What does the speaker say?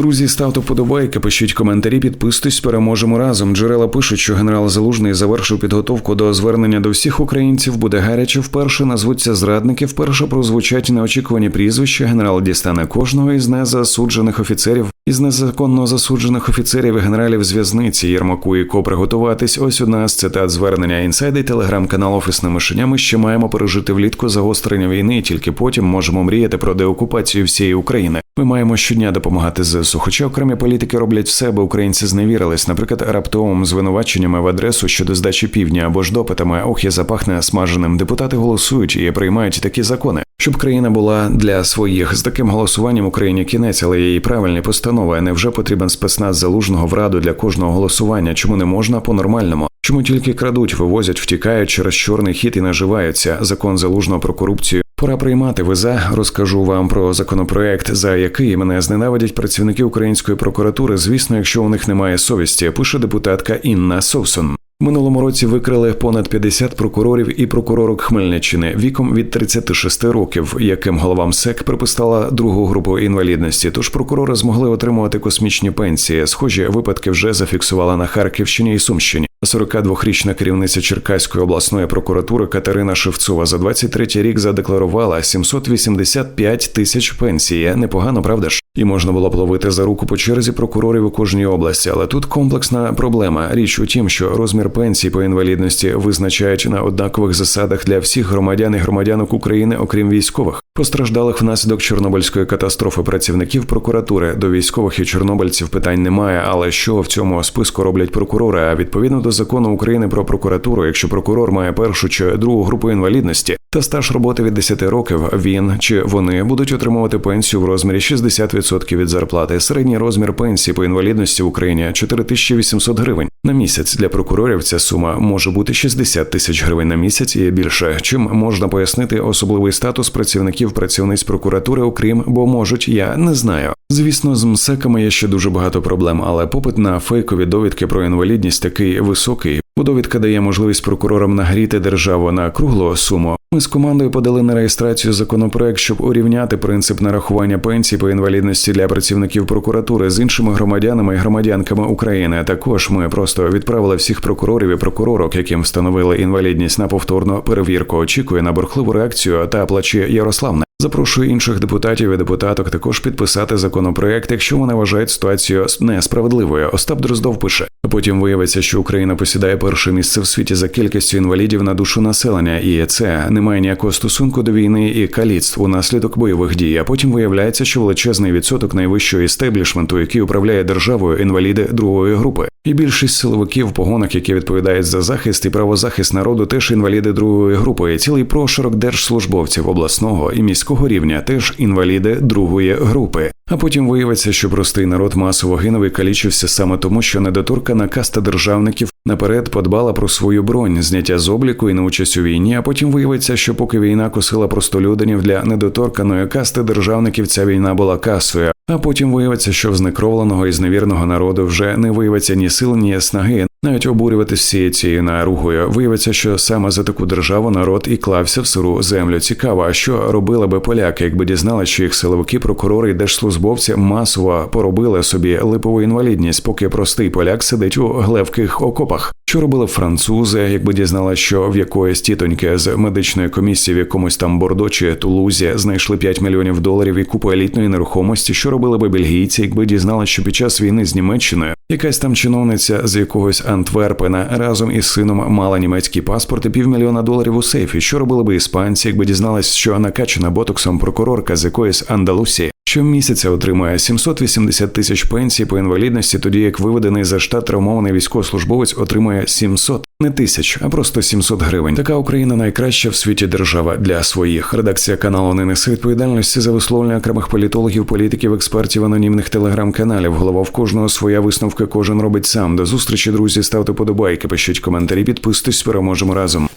Друзі, ставте вподобайки, пишіть коментарі, підписуйтесь, переможемо разом. Джерела пишуть, що генерал Залужний завершив підготовку до звернення до всіх українців. Буде гаряче. Вперше назвуться зрадники. Вперше прозвучать неочікувані прізвища. Генерал дістане кожного із незасуджених офіцерів. Із незаконно засуджених офіцерів і генералів з в'язниці Єрмаку і Ко приготуватись. Ось одна з цитат звернення інсайди. Телеграм-канал Офісне мишеня. Ми ще маємо пережити влітку загострення війни, і тільки потім можемо мріяти про деокупацію всієї України. Ми маємо щодня допомагати ЗСУ. Хоча окремі політики роблять все, аби українці зневірились, наприклад, раптовим звинуваченнями в адресу щодо здачі півдня або ж допитами. Ох, я запахне смаженим. Депутати голосують і приймають такі закони. Щоб країна була для своїх з таким голосуванням Україні кінець, але і правильні постанови. А Невже потрібен спецназ залужного в раду для кожного голосування? Чому не можна по-нормальному? Чому тільки крадуть, вивозять, втікають через чорний хід і наживаються? Закон залужного про корупцію. Пора приймати ви за розкажу вам про законопроект, за який мене зненавидять працівники української прокуратури. Звісно, якщо у них немає совісті, пише депутатка Інна Совсон. Минулому році викрили понад 50 прокурорів і прокуророк Хмельниччини віком від 36 років, яким головам СЕК приписала другу групу інвалідності. Тож прокурори змогли отримувати космічні пенсії. Схожі випадки вже зафіксувала на Харківщині і Сумщині. 42-річна керівниця Черкаської обласної прокуратури Катерина Шевцова за 23 рік задекларувала 785 тисяч пенсії. Непогано, правда ж? І можна було б ловити за руку по черзі прокурорів у кожній області, але тут комплексна проблема. Річ у тім, що розмір пенсій по інвалідності визначають на однакових засадах для всіх громадян і громадянок України, окрім військових. Постраждалих внаслідок Чорнобильської катастрофи працівників прокуратури до військових і чорнобильців питань немає. Але що в цьому списку роблять прокурори? А відповідно до закону України про прокуратуру, якщо прокурор має першу чи другу групу інвалідності та стаж роботи від 10 років, він чи вони будуть отримувати пенсію в розмірі 60% від зарплати. Середній розмір пенсії по інвалідності в Україні 4800 гривень на місяць. Для прокурорів ця сума може бути 60 тисяч гривень на місяць і більше. Чим можна пояснити особливий статус працівників працівниць прокуратури, окрім бо можуть, я не знаю. Звісно, з МСЕКами є ще дуже багато проблем, але попит на фейкові довідки про інвалідність такий високий. Довідка дає можливість прокурорам нагріти державу на круглу суму. Ми з командою подали на реєстрацію законопроект, щоб урівняти принцип нарахування пенсій по інвалідності для працівників прокуратури з іншими громадянами і громадянками України. Також ми просто відправили всіх прокурорів і прокуророк, яким встановили інвалідність на повторну перевірку. Очікує на бурхливу реакцію та плаче Ярославне. Запрошую інших депутатів і депутаток також підписати законопроект, якщо вони вважають ситуацію несправедливою. Остап Дроздов пише. Потім виявиться, що Україна посідає перше місце в світі за кількістю інвалідів на душу населення, і це не має ніякого стосунку до війни і каліцтв унаслідок бойових дій. А потім виявляється, що величезний відсоток найвищого істеблішменту, який управляє державою, інваліди другої групи. І більшість силовиків в погонах, які відповідають за захист і правозахист народу, теж інваліди другої групи. Цілий прошарок держслужбовців обласного і міського рівня теж інваліди другої групи. А потім виявиться, що простий народ масово гинув і калічився саме тому, що недоторкана каста державників наперед подбала про свою бронь, зняття з обліку і на участь у війні. А потім виявиться, що поки війна косила простолюдинів для недоторканої касти державників, ця війна була касою. А потім виявиться, що в знекровленого і зневірного народу вже не виявиться ні сил, ні снаги, навіть обурюватися всією цією наругою. Виявиться, що саме за таку державу народ і клався в сиру землю. Цікаво, а що робили би поляки, якби дізналися, що їх силовики, прокурори і держслужбовці масово поробили собі липову інвалідність, поки простий поляк сидить у глевких окопах. Що робили французи, якби дізналися, що в якоїсь тітоньки з медичної комісії в якомусь там Бордо чи Тулузі знайшли 5 мільйонів доларів і купу елітної нерухомості? Що робили би бельгійці, якби дізналися, що під час війни з Німеччиною якась там чиновниця з якогось Антверпена разом із сином мала німецький паспорт і півмільйона доларів у сейфі? Що робили би іспанці, якби дізналися, що накачана ботоксом прокурорка з якоїсь Андалусії? Щомісяця отримує 780 тисяч пенсій по інвалідності, тоді як виведений за штат травмований військовослужбовець отримує 700. Не тисяч, а просто 700 гривень. Така Україна найкраща в світі держава для своїх. Редакція каналу не несе відповідальності за висловлення окремих політологів, політиків, експертів, анонімних телеграм-каналів. Голова в кожного своя висновка, кожен робить сам. До зустрічі, друзі. Ставте подобайки, пишіть коментарі, підписуйтесь, переможемо разом.